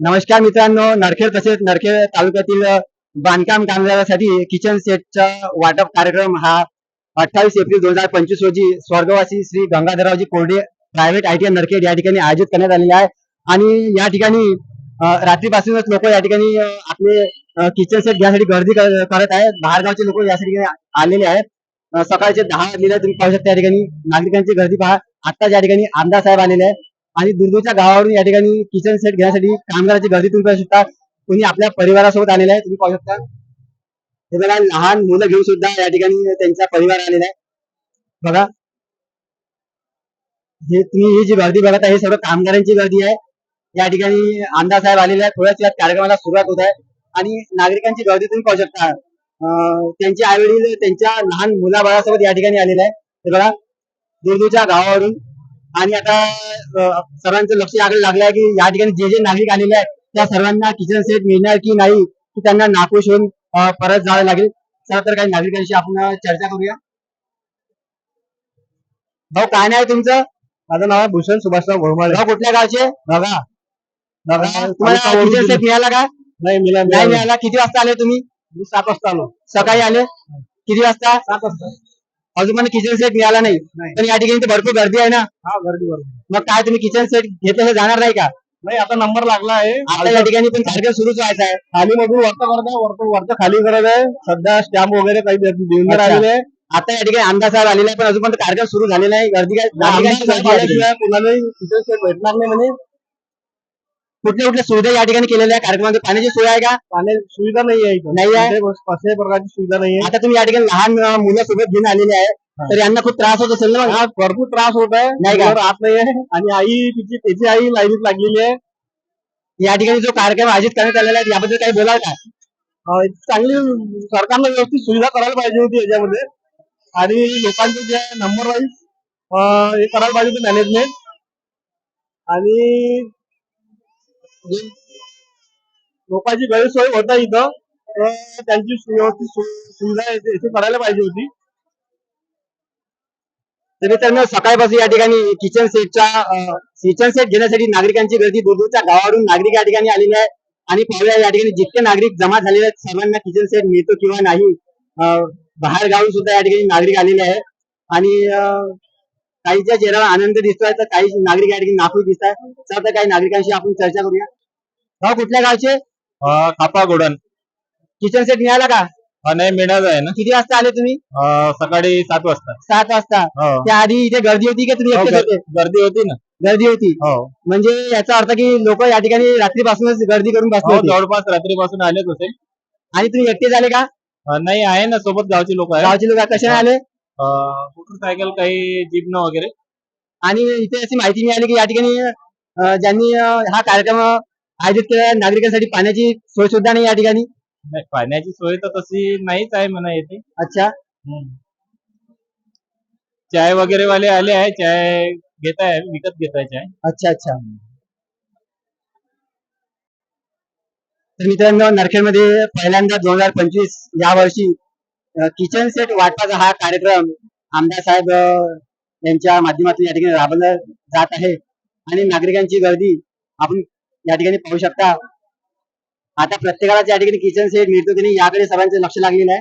नमस्कार मित्रांनो नरखेड तसेच नरखेड तालुक्यातील बांधकाम कामगारांसाठी किचन सेटचा वाटप कार्यक्रम हा अठ्ठावीस एप्रिल दोन हजार पंचवीस रोजी स्वर्गवासी श्री गंगाधररावजी कोरडे प्रायव्हेट आय टी नरखेड या ठिकाणी आयोजित करण्यात आलेले आहे. आणि या ठिकाणी रात्रीपासूनच लोक या ठिकाणी आपले किचन सेट घ्यासाठी गर्दी कर- करत आहेत. बाहेरगावचे लोक यासाठी आलेले आहेत. सकाळचे दहा वाजलेले तुम्ही पाहू शकता या ठिकाणी. नागरिकांची गर्दी पहा. आत्ताच या ठिकाणी आमदार साहेब आलेले आहेत. आणि दूरदूरच्या गावावरून या ठिकाणी किचन सेट घेण्यासाठी कामगारांची गर्दी तुम्ही पाहू शकता. कोणी आपल्या परिवारासोबत आलेला आहे तुम्ही पाहू शकता. हे बघा लहान मुलं घेऊन सुद्धा या ठिकाणी त्यांचा परिवार आलेला आहे. बघा. हे तुम्ही ही जी गर्दी बघत आहे हे सर्व कामगारांची गर्दी आहे. या ठिकाणी आमदार साहेब आलेले आहेत. थोड्याच वेळात कार्यक्रमाला सुरुवात होत आहे. आणि नागरिकांची गर्दी तुम्ही पाहू शकता. अं, त्यांचे आई वडील त्यांच्या लहान मुलाबाळासोबत या ठिकाणी आलेले आहे हे बघा. दूरदूरच्या गावावरून आणि आता सर्वांचं लक्ष याकडे लागलं आहे की या ठिकाणी जे जे नागरिक आलेले आहेत त्या सर्वांना किचन सेट मिळणार की नाही की त्यांना नाखुश होऊन परत जावं लागेल. चला तर काही नागरिकांशी आपण चर्चा करूया. भाऊ काय नाव आहे तुमचं? माझं नाव आहे भूषण सुभाषराव घोळमाळे भाऊ कुठल्या गावचे? बघा बघा, तुम्हाला किचन सेट मिळाला का? नाही मिळाला नाही मिळाला. किती वाजता आले तुम्ही? मी सात वाजता आलो. सकाळी आले? किती वाजता? सात वाजता. अजून पण किचन सेट मिळाला नाही. पण या ठिकाणी भरपूर गर्दी आहे ना? हा गर्दी गर्दी मग काय तुम्ही किचन सेट घेतलं जाणार नाही का? नाही आता नंबर लागला आहे. आता या ठिकाणी पण कार्यक्रम सुरूच व्हायचा आहे. खाली मधून वरतं करत आहे वरतं वरतं खाली करत आहे. सध्या स्टॅम्प वगैरे काही देऊन. राहिलेले आहे. आता या ठिकाणी आमदार साहेब आलेले आहे पण अजून पण कार्यक्रम सुरू झालेला आहे गर्दी काय कुणालाही किचन सेट भेटणार नाही म्हणे. कुठल्या कुठल्या सुविधा या ठिकाणी केलेल्या आहे कार्यक्रमामध्ये पाण्याची सोय आहे का? पाण्याची सुविधा नाही आहे इथं. नाही आहे? कुठे कसल्याही प्रकारची सुविधा नाही आहे. आता तुम्ही या ठिकाणी लहान अं, मुलं सोबत घेऊन आलेले आहे तर यांना खूप त्रास होत असेल ना मग? हा भरपूर त्रास होत आहे. नाही का? मुलं राहत नाही आहे. आणि आई तिची त्याची आई लाईनीत लागलेली आहे. या ठिकाणी जो कार्यक्रम आयोजित करण्यात आलेला आहे याबद्दल काही बोलाल का? अं, चांगली सरकारनं व्यवस्थित सुविधा करायला पाहिजे होती याच्यामध्ये. आणि लोकांचे जे नंबर वाईज हे करायला पाहिजे होते मॅनेजमेंट आणि लोकांची गैरसोय होता इथं तर त्यांची सुविधा इथे करायला पाहिजे होती. तर मित्रांनो सकाळपासून या ठिकाणी किचन सेटचा किचन सेट घेण्यासाठी नागरिकांची गर्दी दूरदूरच्या गावावरून नागरिक या ठिकाणी आलेले आहेत. आणि पाहूया या ठिकाणी जितके नागरिक जमा झालेले आहेत सर्वांना किचन सेट मिळतो किंवा नाही बाहेर गावून सुद्धा या ठिकाणी नागरिक आलेले आहेत. आणि काहीच्या चेहऱ्यावर आनंद दिसतोय तर काही नागरिक या ठिकाणी नाखूश दिसत चला तर काही नागरिकांशी आपण चर्चा करूया. भाऊ कुठल्या गावचे? खापा गोडन. किचन सेट मिळाला का? नाही मिळणार आहे ना. किती वाजता आले तुम्ही? सकाळी सात वाजता. सात वाजता. त्याआधी इथे गर्दी होती की तुम्ही होते? गर्दी होती ना. गर्दी होती. हो. म्हणजे याचा अर्थ की लोक या ठिकाणी रात्रीपासूनच गर्दी करून बसले जवळपास रात्रीपासून आलेच होते. आणि तुम्ही एकटे झाले का? नाही आहे ना सोबत गावची लोक आहे गावचे लोक कशाने आले? मोटरसायकल काही जीपनं वगैरे. आणि इथे अशी माहिती मिळाली की या ठिकाणी अं, ज्यांनी अं, हा कार्यक्रम आयोजित केला नागरिकांसाठी पाण्याची सोय सुद्धा नाही या ठिकाणी? नाही, पाण्याची सोय तर तशी नाहीच आहे म्हणा येथे अच्छा. चाय वगैरे वाले आले आहे चाय घेत आहे विकत घेत आहे चाय. अच्छा अच्छा. तर मित्रांनो नरखेडमध्ये पहिल्यांदा दोन हजार पंचवीस या वर्षी किचन सेट वाटपाचा हा कार्यक्रम आमदार साहेब यांच्या माध्यमातून या ठिकाणी राबवला जात आहे. आणि नागरिकांची गर्दी आपण या ठिकाणी पाहू शकता. आता प्रत्येकाला या ठिकाणी किचन सेट मिळतो की नाही याकडे सर्वांचं लक्ष लागलेलं आहे.